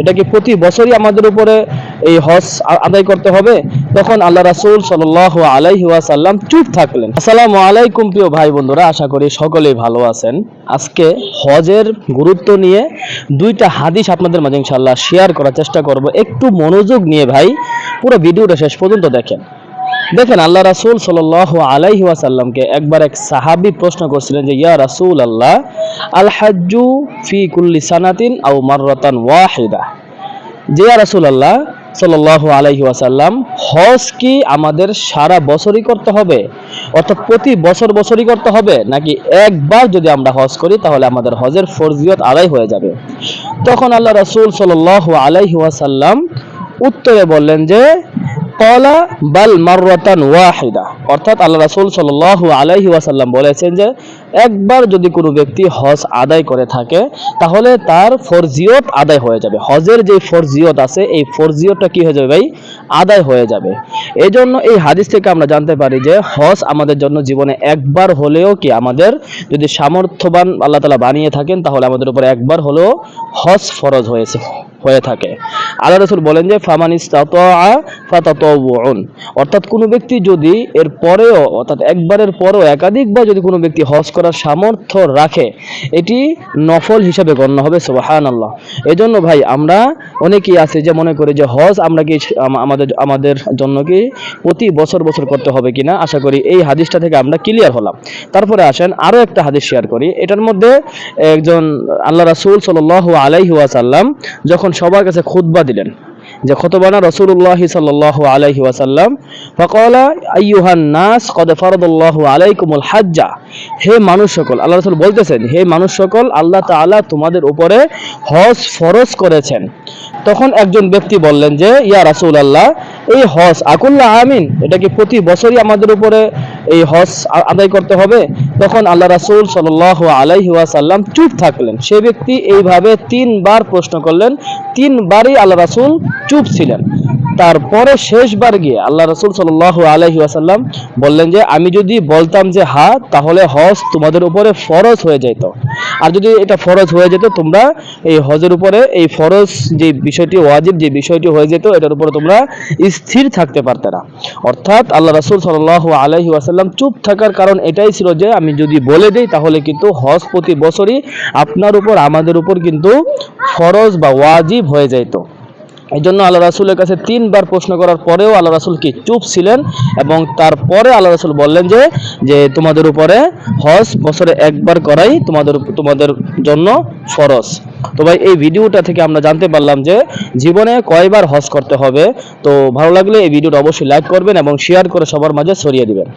এটা কি প্রতি বছরই আমাদের উপরে এই হজ আদায় করতে হবে? তখন আল্লাহ রাসুল সাল আলাইহি ওয়াসাল্লাম চুপ থাকলেন। আসসালামু আলাইকুম প্রিয় ভাই বন্ধুরা আশা করি সকলেই ভালো আছেন। আজকে হজের গুরুত্ব নিয়ে দুইটা হাদিস আপনাদের মাঝে ইনশাল্লাহ শেয়ার করার চেষ্টা করব। একটু মনোযোগ নিয়ে ভাই, পুরো ভিডিওটা শেষ পর্যন্ত দেখেন। দেখেন আল্লাহ রাসূল সাল্লাল্লাহু আলাইহি ওয়াসাল্লামকে একবার এক সাহাবী প্রশ্ন করছিলেন যে, ইয়া রাসূল আল্লাহ আল হাজ্জু ফি কুল্লি সানাতিন আও মাররাতান ওয়াহিদা? যে, ইয়া রাসূল আল্লাহ সাল্লাল্লাহু আলাইহি ওয়াসাল্লাম, হজ কি আমাদের সারা বছরই করতে হবে? অর্থাৎ প্রতি বছর বছরই করতে হবে? নাকি একবার যদি আমরা হজ করি, তাহলে আমাদের হজের ফরজিয়ত আদায় হয়ে যাবে? তখন আল্লাহ রাসুল সাল্লাল্লাহু আলাইহি ওয়াসাল্লাম উত্তরে বললেন যে কলা বাল মাররাতান ওয়াহিদা অর্থাৎ আল্লাহ রাসূল সাল্লাল্লাহু আলাইহি ওয়াসাল্লাম বলেছেন যে, একবার যদি কোনো ব্যক্তি হজ আদায় করে থাকে, তাহলে তার ফরজিয়ত আদায় হয়ে যাবে। হজের যে ফরজিয়ত আছে, এই ফরজিয়তটা কি হয়ে যাবে ভাই? আদায় হয়ে যাবে। এই জন্য এই হাদিস থেকে আমরা জানতে পারি যে, হজ আমাদের জন্য জীবনে একবার হলেও কি আমাদের যদি সামর্থ্যবান আল্লাহ তালা বানিয়ে থাকেন, তাহলে আমাদের উপর একবার হলেও হজ ফরজ হয়েছে। হয়ে থাকে। আল্লাহ রসুল বলেন যে, ফামান ফাতাতাউউন অর্থাৎ কোনো ব্যক্তি যদি এর পরেও, অর্থাৎ একবারের পরেও, একাধিকবার যদি কোনো ব্যক্তি হজ করার সামর্থ্য রাখে, এটি নফল হিসাবে গণ্য হবে সুবাহান আল্লাহ এই জন্য ভাই, আমরা অনেকেই আছে যে মনে করি যে, হজ আমরা কি আমাদের আমাদের জন্য কি প্রতি বছর বছর করতে হবে কিনা? আশা করি এই হাদিসটা থেকে আমরা ক্লিয়ার হলাম। তারপরে আসেন, আরও একটা হাদিস শেয়ার করি। এটার মধ্যে একজন আল্লাহ রাসুল সাল্লাল্লাহু আলাইহি ওয়াসাল্লাম যখন সবার কাছে খুদ্া দিলেন, যে খতবানা রসুল্লাহ সাল্লাহ আলাইহি ওয়াসাল্লাম, ফকলা, আইয়ুহান নাস, কদ ফরদুল্লাহ আলাইকুমুল হাজ্জা। হে মানুষ সকল, আল্লাহ রসুল বলতেছেন, হে মানুষ সকল, আল্লাহ তালা তোমাদের উপরে হজ ফরজ করেছেন। তখন একজন ব্যক্তি বললেন যে, ইয়া রাসূলুল্লাহ এই হজ আকুল্লা আমিন, এটা কি প্রতি বছরই আমাদের উপরে এই হজ আদায় করতে হবে? তখন আল্লাহ রাসুল সাল আলাইহি ওয়াসাল্লাম চুপ থাকলেন। সে ব্যক্তি এইভাবে তিনবার প্রশ্ন করলেন, তিনবারই আল্লাহ রাসুল চুপ ছিলেন। তারপরে শেষবার গিয়ে আল্লাহ রসুল সাল্লাহ আলহি আসাল্লাম বললেন যে, আমি যদি বলতাম যে, হা, তাহলে হজ তোমাদের উপরে ফরজ হয়ে যেত। আর যদি এটা ফরজ হয়ে যেত, তোমরা এই হজের উপরে এই ফরজ যে বিষয়টি, ওয়াজিব যে বিষয়টি হয়ে যেত, এটার উপরে তোমরা স্থির থাকতে পারতে না। অর্থাৎ আল্লাহ রসুল সাল্লাহ আলহি আসাল্লাম চুপ থাকার কারণ এটাই ছিল যে, আমি যদি বলে দিই, তাহলে কিন্তু হজ প্রতি বছরই আপনার উপর, আমাদের উপর কিন্তু ফরজ বা ওয়াজিব হয়ে যেত এই জন্য আল্লাহ রাসুলের কাছে তিনবার প্রশ্ন করার পরেও আল্লাহ রাসুল কি চুপ ছিলেন এবং তারপরে আল্লাহ রাসুল বললেন যে যে তোমাদের উপরে হজ বছরে একবার করাই তোমাদের তোমাদের জন্য ফরজ। তো ভাই, এই ভিডিওটা থেকে আমরা জানতে পারলাম যে, জীবনে কয়বার হজ করতে হবে। তো ভালো লাগলে এই ভিডিওটা অবশ্যই লাইক করবেন এবং শেয়ার করে সবার মাঝে ছড়িয়ে দিবেন।